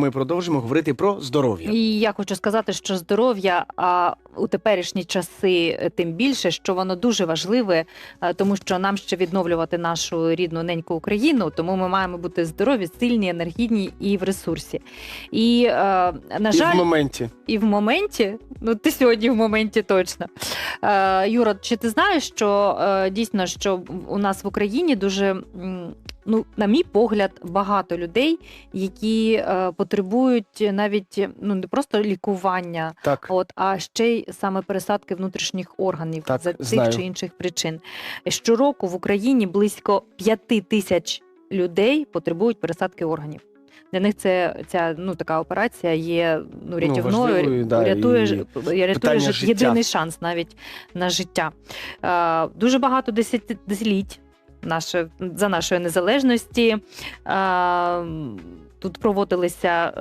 ми продовжимо говорити про здоров'я. І я хочу сказати, що здоров'я а у теперішні часи е, тим більше, що воно дуже важливе, е, тому що нам ще відновлювати нашу рідну неньку Україну, тому ми маємо бути здорові, сильні, енергійні і в ресурсі. І е, на І в моменті. і в моменті, ну ти сьогодні в моменті точно. Юра, чи ти знаєш, що дійсно що у нас в Україні дуже, ну, на мій погляд, багато людей, які е, потребують навіть ну не просто лікування, Так. от, а ще й саме пересадки внутрішніх органів Так, за тих знаю. чи інших причин. Щороку в Україні близько п'яти тисяч людей потребують пересадки органів. Для них це ця ну така операція є ну рятівною, важливою, да, рятує, і рятує єдиний шанс навіть на життя. Е, дуже багато десятиліть наше, за нашої незалежності. Е, тут проводилися.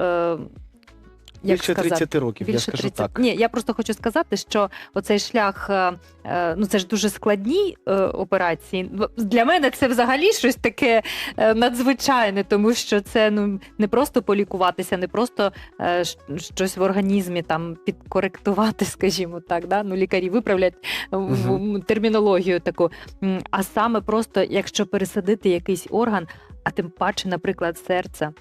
Як Більше сказати, 30 років, я скажу 30. так. Ні, я просто хочу сказати, що оцей шлях, е, е, ну це ж дуже складні е, операції. Для мене це взагалі щось таке надзвичайне, тому що це ну не просто полікуватися, не просто щось в організмі там підкоректувати, скажімо так. Да? Ну, лікарі виправлять в- термінологію таку. А саме просто, якщо пересадити якийсь орган, а тим паче, наприклад, серце.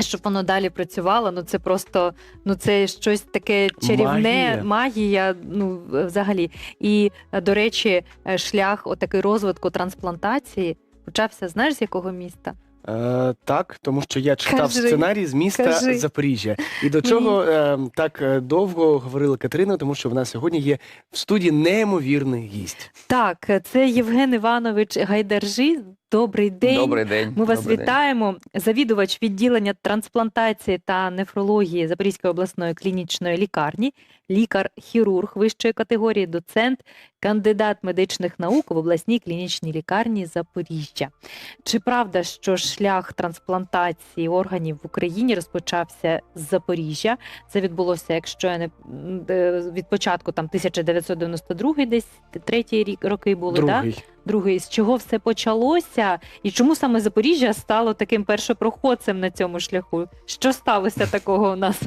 Щоб воно далі працювало, ну це просто ну це щось таке чарівне, Магія. магія, ну взагалі. І е, до речі, е, шлях отакий розвитку трансплантації почався, знаєш, з якого міста? Е, так, тому що я читав Кажи, сценарій з міста кажи. Запоріжжя. І до чого е, так е, довго говорила Катерина, тому що в нас сьогодні є в студії неймовірний гість. Так, е, це Євген Іванович Гайдаржі. Добрий день. Добрий день. Ми вас Добрий день. вітаємо. Завідувач відділення трансплантації та нефрології Запорізької обласної клінічної лікарні, лікар-хірург вищої категорії, доцент, кандидат медичних наук в обласній клінічній лікарні Запоріжжя. Чи правда, що шлях трансплантації органів в Україні розпочався з Запоріжжя? Це відбулося, якщо я не е, від початку там 1992 десь третій рік роки були, да? Другий. З чого все почалося, і чому саме Запоріжжя стало таким першопроходцем на цьому шляху? Що сталося такого у нас?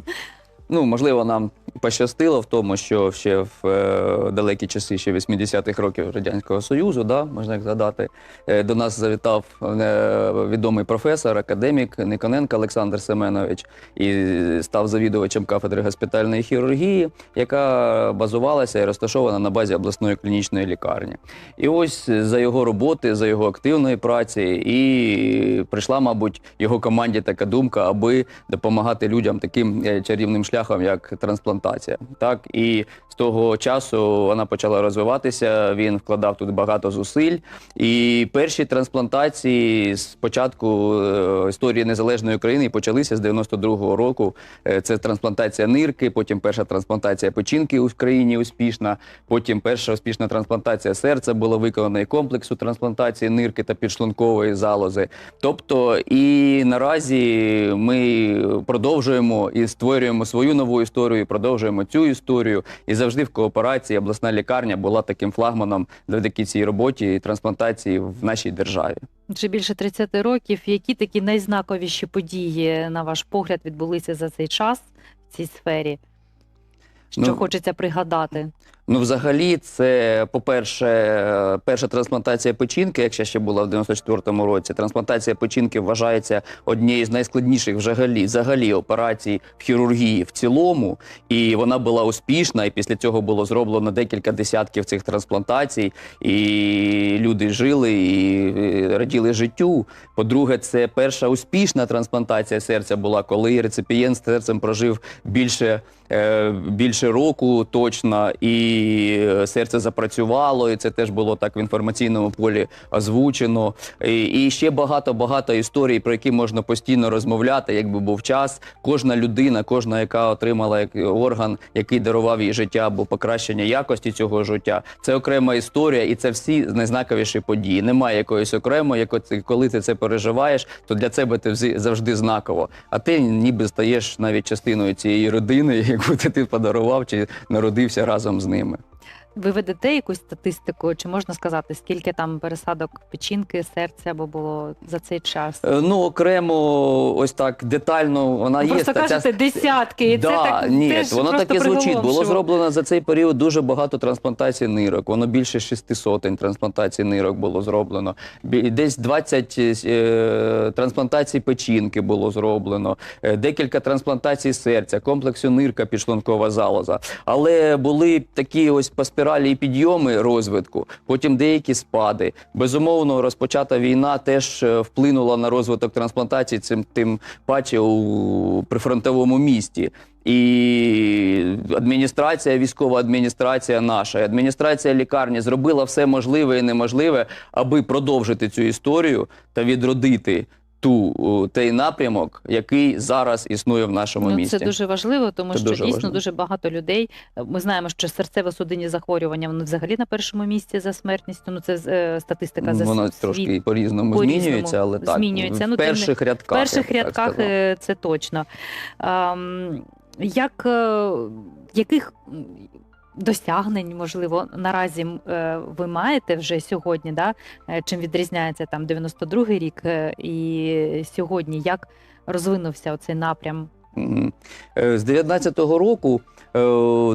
Ну, можливо, нам пощастило в тому, що ще в е, далекі часи, ще 80-х років Радянського Союзу, да, можна як згадати, е, до нас завітав е, відомий професор, академік Никоненко Олександр Семенович і став завідувачем кафедри госпітальної хірургії, яка базувалася і розташована на базі обласної клінічної лікарні. І ось за його роботи, за його активної праці, і прийшла, мабуть, його команді така думка, аби допомагати людям таким е, чарівним шляхом, як трансплантація. Так і з того часу вона почала розвиватися. Він вкладав тут багато зусиль. І перші трансплантації з початку е, історії незалежної України почалися з 92-го року. Е, Це трансплантація нирки, потім перша трансплантація печінки в країні успішна. Потім перша успішна трансплантація серця була виконана і комплексу трансплантації нирки та підшлункової залози. Тобто, і наразі ми продовжуємо і створюємо свою нову історію, продовжуємо цю історію. І завжди в кооперації обласна лікарня була таким флагманом завдяки цій роботі і трансплантації в нашій державі. Вже більше 30 років. Які такі найзнаковіші події, на ваш погляд, відбулися за цей час в цій сфері? Що Ну, хочеться пригадати? Ну, взагалі, це, по-перше, перша трансплантація печінки, якщо ще була в 94-му році. Трансплантація печінки вважається однією з найскладніших взагалі, взагалі операцій в хірургії в цілому. І вона була успішна. І після цього було зроблено декілька десятків цих трансплантацій. І люди жили і раділи життю. По-друге, це перша успішна трансплантація серця була, коли реципієнт з серцем прожив більше, е, більше року точно, і е, серце запрацювало, і це теж було так в інформаційному полі озвучено. І, і ще багато багато історій, про які можна постійно розмовляти, якби був час. Кожна людина, кожна, яка отримала орган, який дарував їй життя або покращення якості цього життя, це окрема історія, і це всі найзнаковіші події. Немає якоїсь окремої, коли ти це переживаєш, то для це взі- завжди знаково. А ти ніби стаєш навіть частиною цієї родини, яку ти, ти подарував чи народився разом з ними. Ви ведете якусь статистику, чи можна сказати, скільки там пересадок печінки, серця або було за цей час? Е, Ну, окремо, ось так детально вона Ви є. просто кажете десятки, і да, це так ні, теж воно просто так і звучить. Було зроблено за цей період дуже багато трансплантацій нирок. Воно більше шести сотень трансплантацій нирок було зроблено. Десь 20 е, трансплантацій печінки було зроблено, е, декілька трансплантацій серця, комплексу нирка, підшлункова залоза. Але були такі ось по спіралі і підйоми розвитку, потім деякі спади. Безумовно, розпочата війна теж е, вплинула на розвиток трансплантацій, цим тим паче у прифронтовому місті. І адміністрація, військова адміністрація наша, адміністрація лікарні зробила все можливе і неможливе, аби продовжити цю історію та відродити ту той напрямок, який зараз існує в нашому Ну, місті. це дуже важливо, тому Це що дуже дійсно важливо. дуже багато людей. е, Ми знаємо, що серцево-судинні захворювання вони взагалі на першому місці за смертністю. Ну це е, статистика за Воно світ. трошки по-різному, по-різному змінюється, але так змінюється. в Ну, не- перших рядках. я перших рядках це точно. Ем, як, е, яких досягнень, можливо, наразі е, ви маєте вже сьогодні? Да? Е, Чим відрізняється там 92-й рік е, і сьогодні? Як розвинувся цей напрям? З 19-го року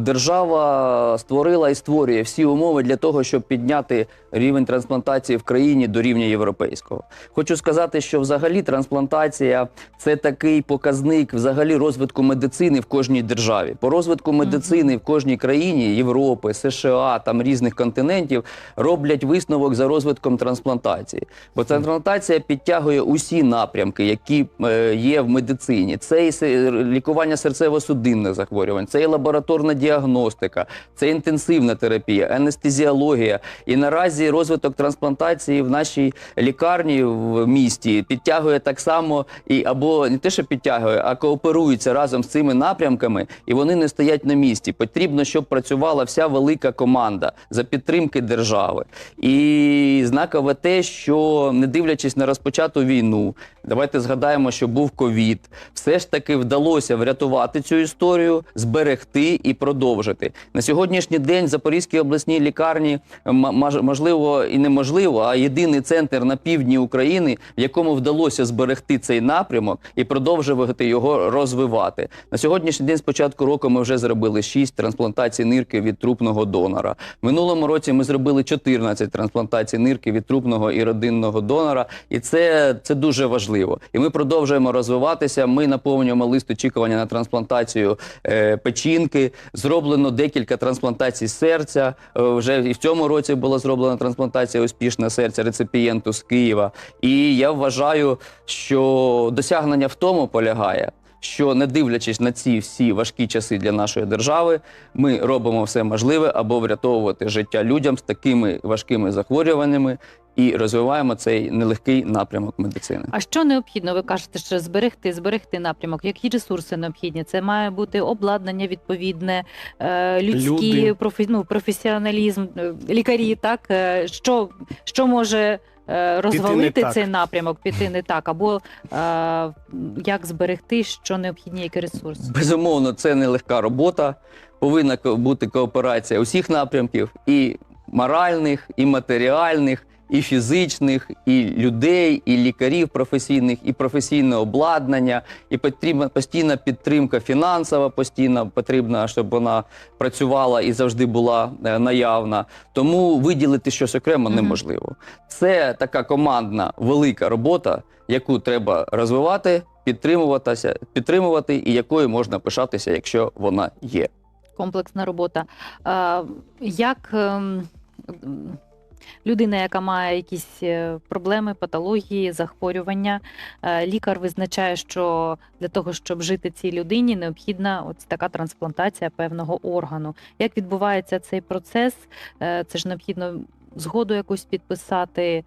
держава створила і створює всі умови для того, щоб підняти рівень трансплантації в країні до рівня європейського. Хочу сказати, що взагалі трансплантація це такий показник взагалі розвитку медицини в кожній державі. По розвитку медицини в кожній країні Європи, США, там різних континентів роблять висновок за розвитком трансплантації. Бо трансплантація підтягує усі напрямки, які е, є в медицині. Це і лікування серцево-судинних захворювань, це і лабораторна діагностика, це інтенсивна терапія, анестезіологія. І наразі розвиток трансплантації в нашій лікарні в місті підтягує так само і або не те, що підтягує, а кооперується разом з цими напрямками, і вони не стоять на місці. Потрібно, щоб працювала вся велика команда за підтримки держави. І знакове те, що не дивлячись на розпочату війну, давайте згадаємо, що був ковід. Все ж таки вдалося врятувати цю історію, зберегти і продовжити. На сьогоднішній день Запорізькій обласній лікарні м- маж- можливо і неможливо, а єдиний центр на півдні України, в якому вдалося зберегти цей напрямок і продовжувати його розвивати. На сьогоднішній день, з початку року, ми вже зробили 6 трансплантацій нирки від трупного донора. В минулому році ми зробили 14 трансплантацій нирки від трупного і родинного донора, і це, це дуже важливо. І ми продовжуємо розвиватися. Ми наповнюємо лист очікування на трансплантацію е, печінки. Зроблено декілька трансплантацій серця. Е, вже і в цьому році була трансплантація успішна серця реципієнту з Києва. І я вважаю, що досягнення в тому полягає. Що не дивлячись на ці всі важкі часи для нашої держави, ми робимо все можливе, або врятовувати життя людям з такими важкими захворюваннями і розвиваємо цей нелегкий напрямок медицини. А що необхідно? Ви кажете, що зберегти, зберегти напрямок. Які ресурси необхідні? Це має бути обладнання відповідне, е, людські профі, ну, професіоналізм, е, лікарі. Так Е, що, що може розвалити так. цей напрямок, піти не так, або е, як зберегти, що необхідні, які ресурси? Безумовно, це нелегка робота. Повинна бути кооперація усіх напрямків і моральних, і матеріальних, і фізичних, і людей, і лікарів професійних, і професійне обладнання, і потрібна постійна підтримка фінансова, постійно потрібна, щоб вона працювала і завжди була е, наявна. Тому виділити щось окремо неможливо. Це така командна велика робота, яку треба розвивати, підтримуватися, підтримувати, і якою можна пишатися, якщо вона є. комплексна робота. А, як ем, людина, яка має якісь е, проблеми, патології, захворювання, е, лікар визначає, що для того, щоб жити цій людині, необхідна ось така трансплантація певного органу. Як відбувається цей процес? Е, Це ж необхідно згоду якусь підписати.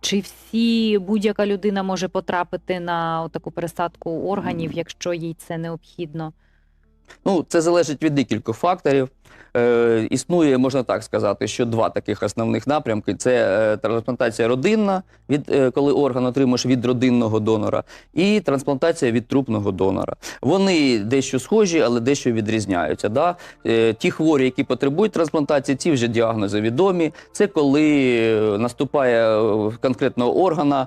Чи всі будь-яка людина може потрапити на таку пересадку органів, якщо їй це необхідно? Ну, це залежить від декількох факторів. Е, існує, можна так сказати, що два таких основних напрямки: це е, трансплантація родинна, від, е, коли орган отримуєш від родинного донора, і трансплантація від трупного донора. Вони дещо схожі, але дещо відрізняються. Да? Е, ті хворі, які потребують трансплантації, ці вже діагнози відомі. Це коли е, наступає е, конкретного органа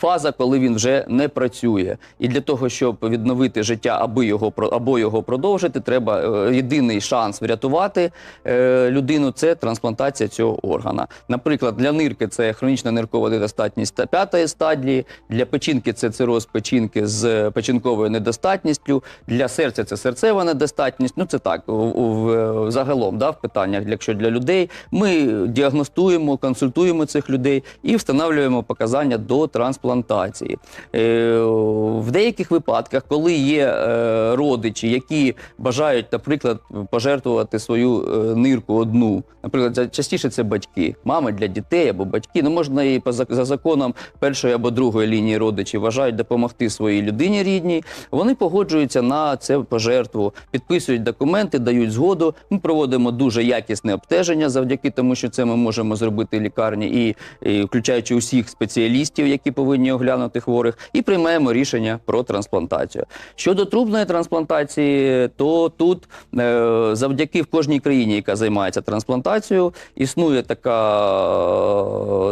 фаза, коли він вже не працює. І для того, щоб відновити життя, аби його або його продовжити, треба е, єдиний шанс врятувати е, людину це трансплантація цього органа. Наприклад, для нирки це хронічна ниркова недостатність п'ятої стадії, для печінки це цироз печінки з печінковою недостатністю, для серця це серцева недостатність. Ну це так, в- загалом, да, в питаннях, якщо для людей ми діагностуємо, консультуємо цих людей і встановлюємо показання до трансплантації. Е, В деяких випадках, коли є родичі, які бажають, наприклад, пожертвувати свою е, нирку одну, наприклад, частіше це батьки, мами для дітей або батьки, ну можна і по за законом першої або другої лінії родичі вважають допомогти своїй людині рідній. Вони погоджуються на це пожертву, підписують документи, дають згоду. Ми проводимо дуже якісне обстеження завдяки тому, що це ми можемо зробити лікарні, і, і включаючи усіх спеціалістів, які повинні оглянути хворих, і приймаємо рішення про трансплантацію. Щодо трубної трансплантації, то тут е, завдяки в кожній країні, яка займається трансплантацією, існує така,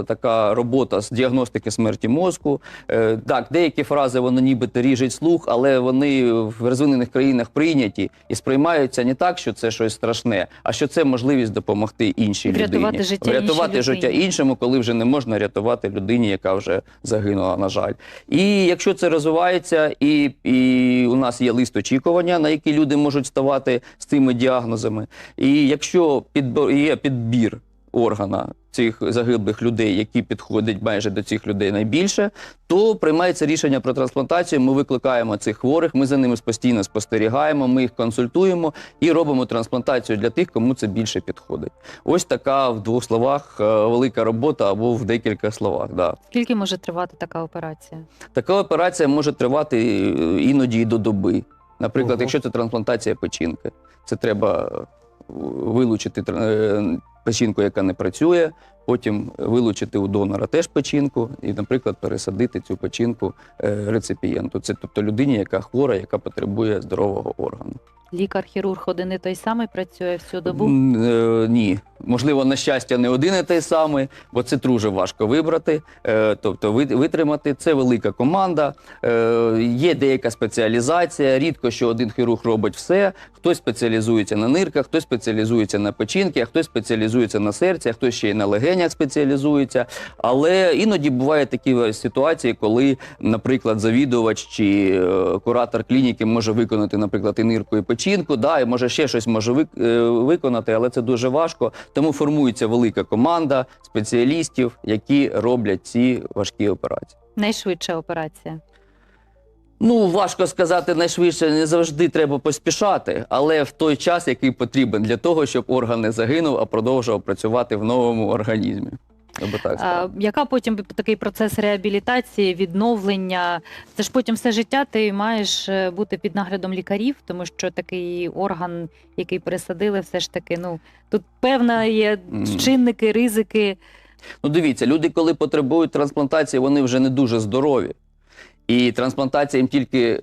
така робота з діагностики смерті мозку. Е, так, деякі фрази вони нібито ріжуть слух, але вони в розвинених країнах прийняті і сприймаються не так, що це щось страшне, а що це можливість допомогти іншій Врятувати людині. життя врятувати іншій життя людині. іншому, коли вже не можна рятувати людині, яка вже загинула, на жаль. І якщо це розвивається, і, і у нас є лист очікування, на який люди можуть ставати з цими діагнозами. І якщо підбор, є підбір органа цих загиблих людей, які підходять майже до цих людей найбільше, то приймається рішення про трансплантацію. Ми викликаємо цих хворих, ми за ними постійно спостерігаємо, ми їх консультуємо і робимо трансплантацію для тих, кому це більше підходить. Ось така в двох словах е, велика робота або в декілька словах. Да. Скільки може тривати така операція? Така операція може тривати е, іноді і до доби. Наприклад, Ого. якщо це трансплантація печінки, це треба е, вилучити е, печінку, яка не працює, потім вилучити у донора теж печінку, і, наприклад, пересадити цю печінку е, реципієнту. Це тобто людині, яка хвора, яка потребує здорового органу. Лікар-хірург один і той самий працює всю добу. Е, ні. Можливо, на щастя, не один і той самий, бо це дуже важко вибрати, е, тобто витримати. Це велика команда, є деяка спеціалізація. Рідко що один хірург робить все. Хтось спеціалізується на нирках, хтось спеціалізується на печінки, а хтось спеціалізується на серці, а хтось ще й на легенях спеціалізується. Але іноді бувають такі ситуації, коли, наприклад, завідувач чи е, куратор клініки може виконати, наприклад, і нирку, і печінку, да, і може ще щось може е, виконати, але це дуже важко. Тому формується велика команда спеціалістів, які роблять ці важкі операції. Найшвидша операція. Ну, важко сказати найшвидше, не завжди треба поспішати, але в той час, який потрібен для того, щоб орган не загинув, а продовжував працювати в новому організмі. Я би так А, яка потім такий процес реабілітації, відновлення? Це ж потім все життя ти маєш е, бути під наглядом лікарів, тому що такий орган, який пересадили, все ж таки, ну тут певна є чинники, ризики. Ну, дивіться, люди, коли потребують трансплантації, вони вже не дуже здорові. І трансплантація їм тільки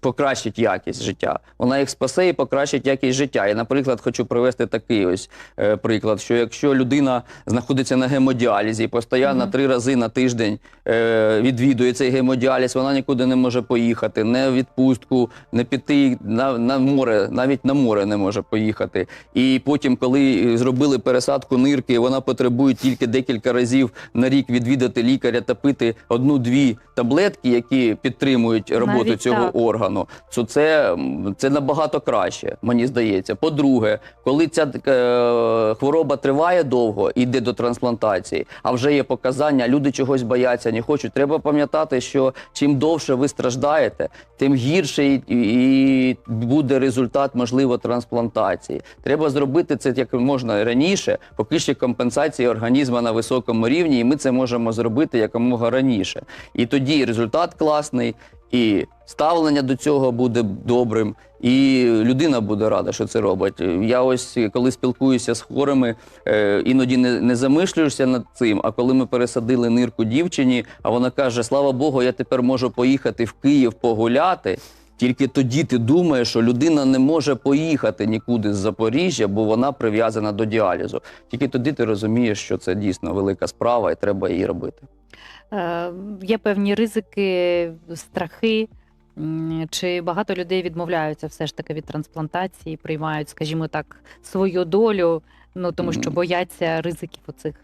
покращить якість життя. Вона їх спасе і покращить якість життя. Я, наприклад, хочу привести такий ось е, приклад: що якщо людина знаходиться на гемодіалізі і постійно Мгм. три рази на тиждень е, відвідує цей гемодіаліз, вона нікуди не може поїхати, не в відпустку, не піти на, на море, навіть на море не може поїхати. І потім, коли зробили пересадку нирки, вона потребує тільки декілька разів на рік відвідати лікаря та пити одну-дві таблетки, які підтримують роботу Навіть цього так. Органу. То це, це набагато краще, мені здається. По-друге, коли ця е, хвороба триває довго, і йде до трансплантації, а вже є показання, люди чогось бояться, не хочуть. Треба пам'ятати, що чим довше ви страждаєте, тим гірше і, і буде результат, можливо, трансплантації. Треба зробити це як можна раніше, поки ще компенсація організму на високому рівні, і ми це можемо зробити якомога раніше. І тоді результат класний. І ставлення до цього буде добрим, і людина буде рада, що це робить. Я ось коли спілкуюся з хворими, е, іноді не, не замислюєшся над цим. А коли ми пересадили нирку дівчині, а вона каже: Слава Богу, я тепер можу поїхати в Київ погуляти. Тільки тоді ти думаєш, що людина не може поїхати нікуди з Запоріжжя, бо вона прив'язана до діалізу. Тільки тоді ти розумієш, що це дійсно велика справа і треба її робити. Е, Є певні ризики, страхи. Чи багато людей відмовляються все ж таки від трансплантації, приймають, скажімо так, свою долю, ну тому що бояться ризиків оцих.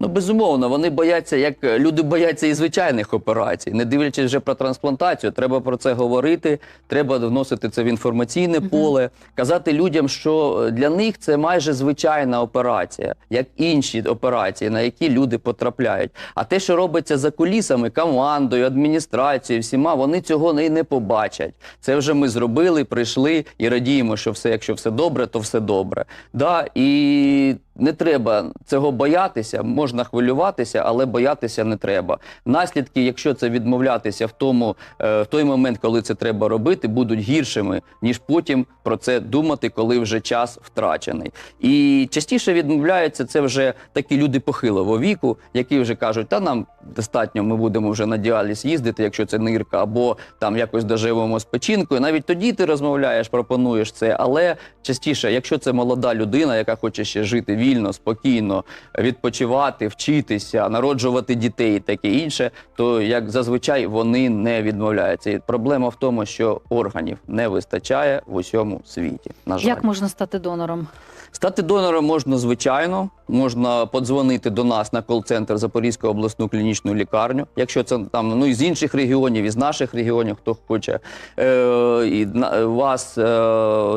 Ну, безумовно, вони бояться, як люди бояться і звичайних операцій. Не дивлячись вже про трансплантацію, треба про це говорити, треба вносити це в інформаційне поле, казати людям, що для них це майже звичайна операція, як інші операції, на які люди потрапляють. А те, що робиться за кулісами, командою, адміністрацією, всіма, вони цього не, не побачать. Це вже ми зробили, прийшли і радіємо, що все, якщо все добре, то все добре. Да, і не треба цього боятися, можна хвилюватися, але боятися не треба. Наслідки, якщо це відмовлятися в тому, е, в той момент, коли це треба робити, будуть гіршими, ніж потім про це думати, коли вже час втрачений. І частіше відмовляються це вже такі люди похилого віку, які вже кажуть, та нам достатньо, ми будемо вже на діаліз їздити, якщо це нирка, або там якось доживемо з печінкою. Навіть тоді ти розмовляєш, пропонуєш це. Але частіше, якщо це молода людина, яка хоче ще жити вільно, спокійно, відпочивати, вчитися, народжувати дітей таке інше, то як зазвичай вони не відмовляються. І проблема в тому, що органів не вистачає в усьому світі. На жаль. Як можна стати донором? Стати донором можна звичайно, можна подзвонити до нас на кол-центр Запорізьку обласну клінічну лікарню. Якщо це там ну із інших регіонів, із наших регіонів, хто хоче, е, і на, вас е,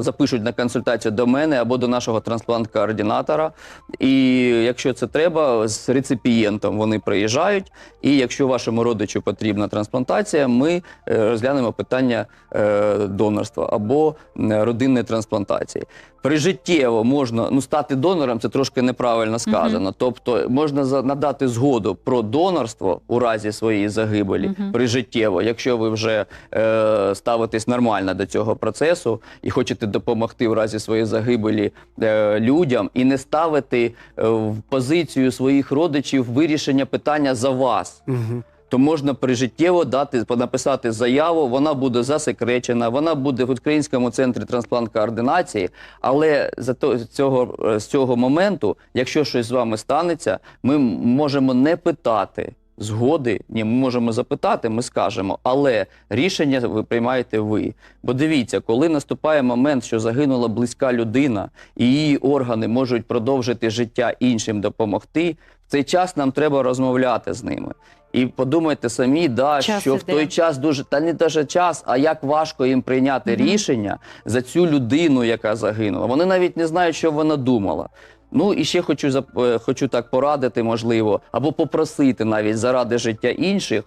запишуть на консультацію до мене або до нашого трансплант-координатора. І якщо це треба, з реципієнтом вони приїжджають. І якщо вашому родичу потрібна трансплантація, ми е, розглянемо питання е, донорства або е, родинної трансплантації. Прижиттєво можна ну стати донором, це трошки неправильно сказано. Тобто можна за- надати згоду про донорство у разі своєї загибелі Мгм. прижиттєво, якщо ви вже е, ставитесь нормально до цього процесу і хочете допомогти в разі своєї загибелі е, людям, і не ставити е, в позицію своїх родичів вирішення питання за вас Мгм. То можна прижиттєво дати написати заяву. Вона буде засекречена, вона буде в Українському центрі трансплант-координації. Але за з цього е, з цього моменту, якщо щось з вами станеться, ми можемо не питати. Згоди, ні, ми можемо запитати, ми скажемо, але рішення ви приймаєте ви. Бо дивіться, коли наступає момент, що загинула близька людина, і її органи можуть продовжити життя іншим допомогти, в цей час нам треба розмовляти з ними. І подумайте самі, да, Час що в той час дуже та не даже час, а як важко їм прийняти Мгм. рішення за цю людину, яка загинула. Вони навіть не знають, що вона думала. Ну і ще хочу е, хочу так порадити, можливо, або попросити навіть заради життя інших.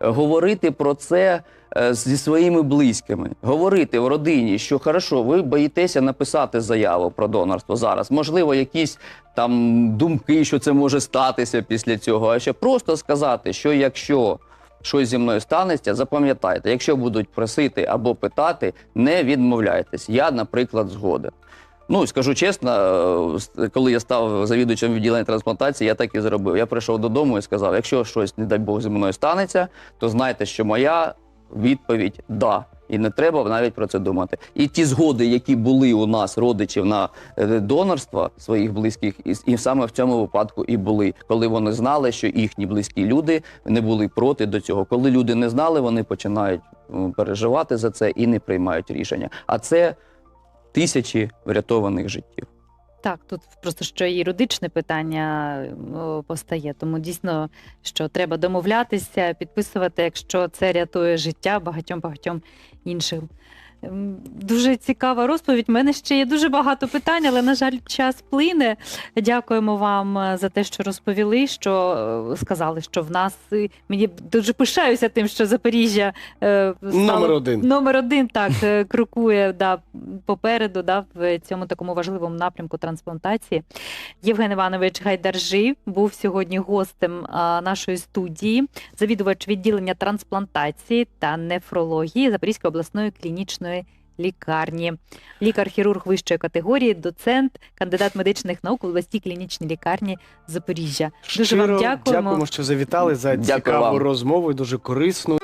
Говорити про це е, зі своїми близькими, говорити в родині, що хорошо, ви боїтеся написати заяву про донорство зараз. Можливо, якісь там думки, що це може статися після цього, а ще просто сказати, що якщо щось зі мною станеться, запам'ятайте, якщо будуть просити або питати, не відмовляйтесь. Я, наприклад, згоден. Ну, скажу чесно, е, коли я став завідувачем відділення трансплантації, я так і зробив. Я прийшов додому і сказав: якщо щось, не дай Бог, зі мною станеться, то знайте, що моя відповідь да. І не треба навіть про це думати. І ті згоди, які були у нас, родичів на е, донорство своїх близьких, і, і саме в цьому випадку і були, коли вони знали, що їхні близькі люди не були проти до цього. Коли люди не знали, вони починають переживати за це і не приймають рішення. А це тисячі врятованих життів. Так, тут просто що юридичне питання постає. Тому дійсно, що треба домовлятися, підписувати, якщо це рятує життя багатьом багатьом іншим Дуже цікава розповідь. У мене ще є дуже багато питань, але на жаль, час плине. Дякуємо вам е, за те, що розповіли. Що е, сказали, що в нас мені дуже пишаюся тим, що Запоріжжя е, стало Номер один. Номер один так крокує да, попереду да, в цьому такому важливому напрямку трансплантації. Євген Іванович Гайдаржи був сьогодні гостем нашої студії, завідувач відділення трансплантації та нефрології Запорізької обласної клінічної лікарні, лікар-хірург вищої категорії, доцент, кандидат медичних наук в обласній клінічній лікарні Запоріжжя. Дуже вам дякуємо. дякуємо, що завітали за Дякую цікаву вам. розмову і дуже корисну.